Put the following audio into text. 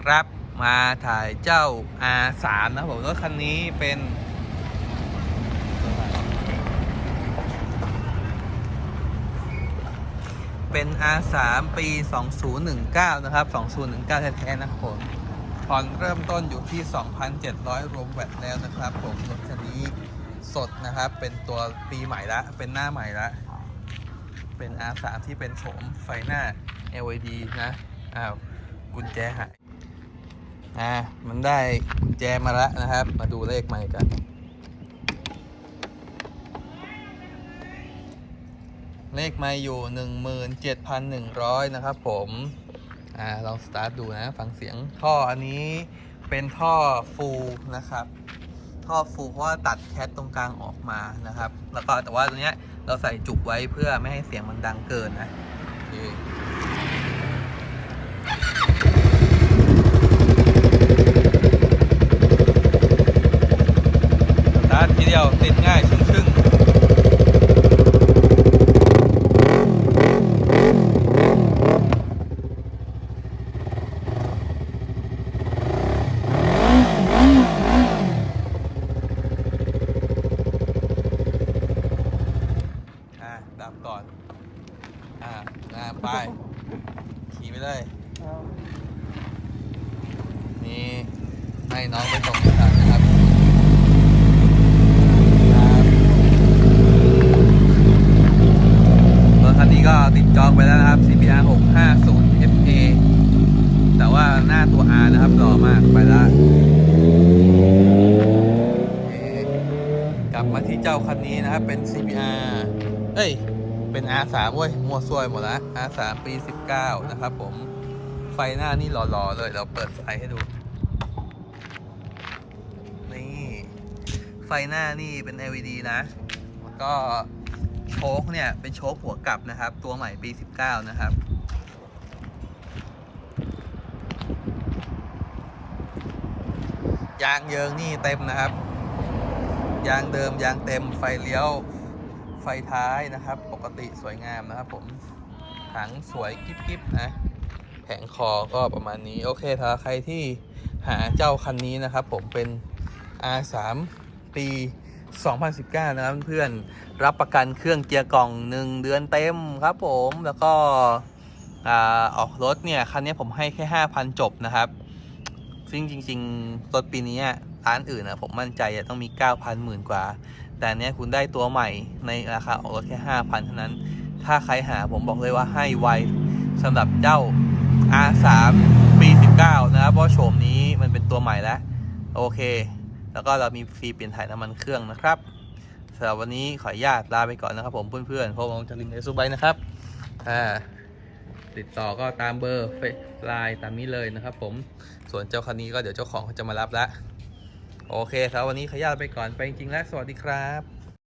ครับมาถ่ายเจ้า R3 นะครับผมรถคันนี้เป็นเป็น R3 ปี 2019 นะครับ 2019 แท้ๆนะครับผมผ่อนเริ่มต้นอยู่ที่ 2,700 รวมแวตแล้วนะครับ ผมรถคันนี้สดนะครับ เป็นตัวปีใหม่ละ เป็นหน้าใหม่ละ เป็น R3 ที่เป็นโฉมไฟหน้า LED นะ อ้าว กุญแจหาย อ่า มันได้กุญแจมาแล้วนะครับ มาดูเลขใหม่กัน เลขไม่อยู่ 17,100 นะครับผม อ่า ลองสตาร์ทดูนะ ฟังเสียงท่ออันนี้เป็นท่อฟูนะครับ ท่อฟูเพราะว่าตัดแคทตรงกลางออกมานะครับ แล้วก็แต่ว่าตัวเนี้ยเราใส่จุกไว้เพื่อไม่ให้เสียงมันดังเกินนะโอเคตาร์ททีเดียวติดง่ายชึ่งๆ อะดับก่อน อ่าอ่าไป ขี่ไปเลยเอานี่ให้น้องไปส่งที่ทันนะครับครับรถคันนี้ก็ติดจองไปแล้วนะครับ CBR 650 FA แต่ว่าหน้าตัว R นะครับหล่อมากไปละโอเคกลับมาที่เจ้าคันนี้นะครับ เป็น CBR เอ้ย เป็น R3 เว้ยมัวซวยหมดละ R3 ปี 19 นะครับผม ไฟหน้านี่หล่อๆเลย เราเปิดไฟให้ดู นี่ ไฟหน้านี่เป็น LED นะ แล้วก็โชคเนี่ย เป็นโชคหัวกลับนะครับ ตัวใหม่ปี 19 นะครับยางเยิงนี่เต็มนะครับ ยางเดิมยางเต็มไฟเลี้ยว ไฟท้ายนะครับ ปกติสวยงามนะครับผมถังสวยกิ๊บๆนะแผงคอก็ประมาณนี้ โอเคถ้าใครที่หาเจ้าคันนี้นะครับ ผมเป็น R3 ปี 2019 นะครับเพื่อนรับประกันเครื่องเกียร์กล่อง 1 เดือนเต็มครับผมแล้วก็อออกรถเนี่ย คันนี้ผมให้แค่ 5,000 จบนะครับ ซึ่งจริง ๆ รถปีนี้ ร้านอื่นอะผมมั่นใจอะต้องมี 9,000หมื่นกว่า แต่เนี้ยคุณได้ตัวใหม่ในราคาออกรถแค่ 5,000 เท่านั้น ถ้าใครหาผมบอกเลยว่าให้ไวสำหรับเจ้า R3 ปี 19 นะครับเพราะโฉมนี้มันเป็นตัวใหม่แล้ว โอเค แล้วก็เรามีฟรีเปลี่ยนถ่ายน้ำมันเครื่องนะครับสำหรับวันนี้ขออนุญาตลาไปก่อนนะครับผมเพื่อนๆผมจรินเอซูไบนะครับอ่าติดต่อก็ตามเบอร์เฟซไลน์ตามนี้เลยนะครับผมส่วนเจ้าคันนี้ก็เดี๋ยวเจ้าของเขาจะมารับแล้ว โอเคสำหรับวันนี้ขย่าไปก่อนไปจริงๆแล้วสวัสดีครับ